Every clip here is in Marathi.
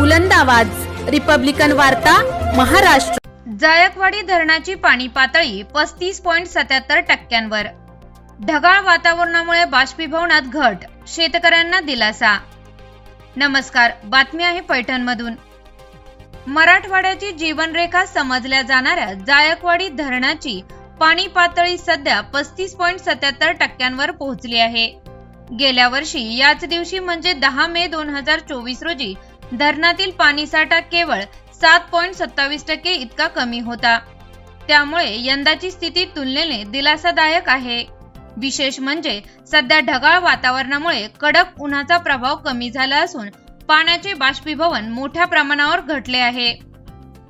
बुलंद आवाज. रिपब्लिकन वार्ता महाराष्ट्र. जायकवाडी धरणाची पाणी पातळी पस्तीस पॉईंट सत्याहत्तर टक्क्यांवर. ढगाळ वातावरणामुळे बाष्पीभवनात घट. शेतकऱ्यांना दिलासा. नमस्कार बातमी आहे पैठणमधून. मराठवाड्याची जीवनरेखा समजल्या जाणाऱ्या जायकवाडी धरणाची पाणी पातळी सध्या पस्तीस पॉईंट सत्याहत्तर टक्क्यांवर पोहोचली आहे. गेल्या वर्षी याच दिवशी म्हणजे दहा मे दोन हजार चोवीस रोजी धरणातील पाणीसाठा केवळ सात पॉईंट सत्तावीस टक्के इतका कमी होता. त्यामुळे यंदाची स्थिती तुलनेने दिलासादायक आहे. विशेष म्हणजे सध्या ढगाळ वातावरणामुळे कडक उन्हाचा प्रभाव कमी झाला असून पाण्याचे बाष्पीभवन मोठ्या प्रमाणावर घटले आहे.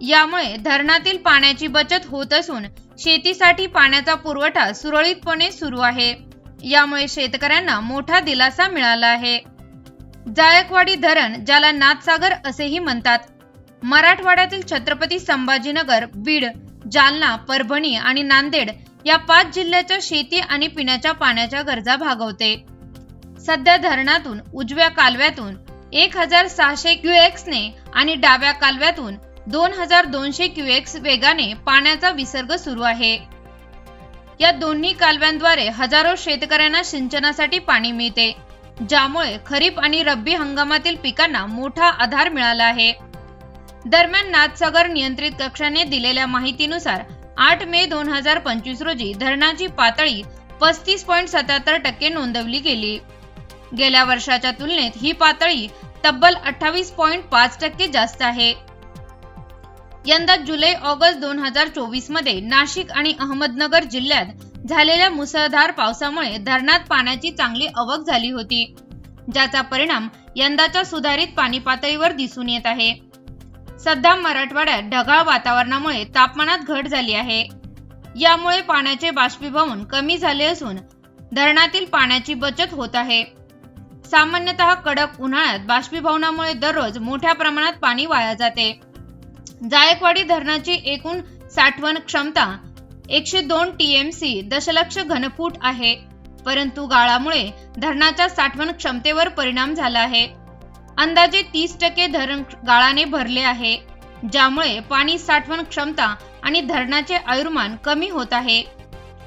यामुळे धरणातील पाण्याची बचत होत असून शेतीसाठी पाण्याचा पुरवठा सुरळीतपणे सुरू आहे. यामुळे शेतकऱ्यांना मोठा दिलासा मिळाला आहे. जायकवाडी धरण ज्याला नाथसागर असेही म्हणतात. मराठवाड्यातील छत्रपती संभाजीनगर बीड जालना परभणी आणि नांदेड या पाच जिल्ह्याच्या शेती आणि पिण्याच्या पाण्याच्या गरजा भागवते. सध्या धरणातून उजव्या कालव्यातून एक हजार सहाशे क्युएक्सने आणि डाव्या कालव्यातून दोन हजार दोनशे क्युएक्स वेगाने पाण्याचा विसर्ग सुरू आहे. या दोन्ही कालव्यांद्वारे हजारो शेतकऱ्यांना सिंचनासाठी पाणी मिळते. ज्यामुळे खरीप आणि रब्बी हंगामातील पिकांना मोठा आधार मिळाला आहे. दरम्यान नाथसागर नियंत्रित कक्षाने दिलेल्या माहितीनुसार आठ मे दोन हजार पंचवीस रोजी धरणाची पातळी पस्तीस पॉईंट सत्याहत्तर टक्के नोंदवली गेली. गेल्या वर्षाच्या तुलनेत ही पातळी तब्बल अठ्ठावीस पॉईंट पाच टक्के जास्त आहे. यंदा जुलै ऑगस्ट दोन हजार चोवीसमध्ये नाशिक आणि अहमदनगर जिल्ह्यात झालेल्या मुसळधार पावसामुळे धरणात पाण्याची चांगली आवक झाली होती ज्याचा परिणाम यंदाच्या सुधारित पाणी पातळीवर दिसून येत आहे. सध्या मराठवाड्यात ढगाळ वातावरणामुळे तापमानात घट झाली आहे. यामुळे पाण्याचे बाष्पीभवन कमी झाले असून धरणातील पाण्याची बचत होत आहे. सामान्यतः कडक उन्हाळ्यात बाष्पीभवनामुळे दररोज मोठ्या प्रमाणात पाणी वाया जाते. जायकवाडी धरणाची एकूण साठवण क्षमता एकशे दोन टीएमसी दशलक्ष घनफूट आहे. परंतु गाळामुळे धरणाच्या साठवण क्षमतेवर परिणाम झाला आहे. अंदाजे तीस टक्के धरण गाळाने भरले आहे ज्यामुळे पाणी साठवण क्षमता आणि धरणाचे आयुर्मान कमी होत आहे.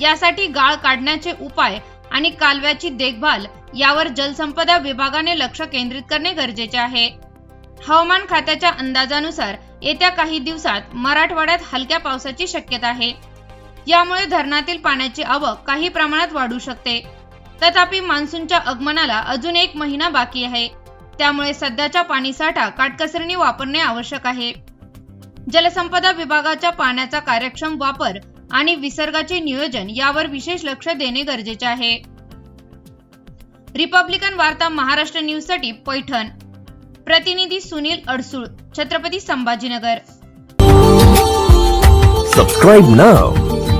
यासाठी गाळ काढण्याचे उपाय आणि कालव्याची देखभाल यावर जलसंपदा विभागाने लक्ष केंद्रित करणे गरजेचे आहे. हवामान खात्याच्या अंदाजानुसार येत्या काही दिवसात मराठवाड्यात हलक्या पावसाची शक्यता आहे. यामुळे धरणातील पाण्याची आवक काही प्रमाणात वाढू शकते. तथापि मान्सूनच्या आगमनाला अजून एक महिना बाकी आहे. त्यामुळे सध्याचा पाणीसाठा काटकसरीने वापरणे आवश्यक आहे. जलसंपदा विभागाच्या पाण्याचा कार्यक्षम वापर आणि विसर्गाचे नियोजन यावर विशेष लक्ष देणे गरजेचे आहे. रिपब्लिकन वार्ता महाराष्ट्र न्यूजसाठी पैठण. प्रतिनिधी Sunil Adsul Chhatrapati Sambhajinagar. Subscribe now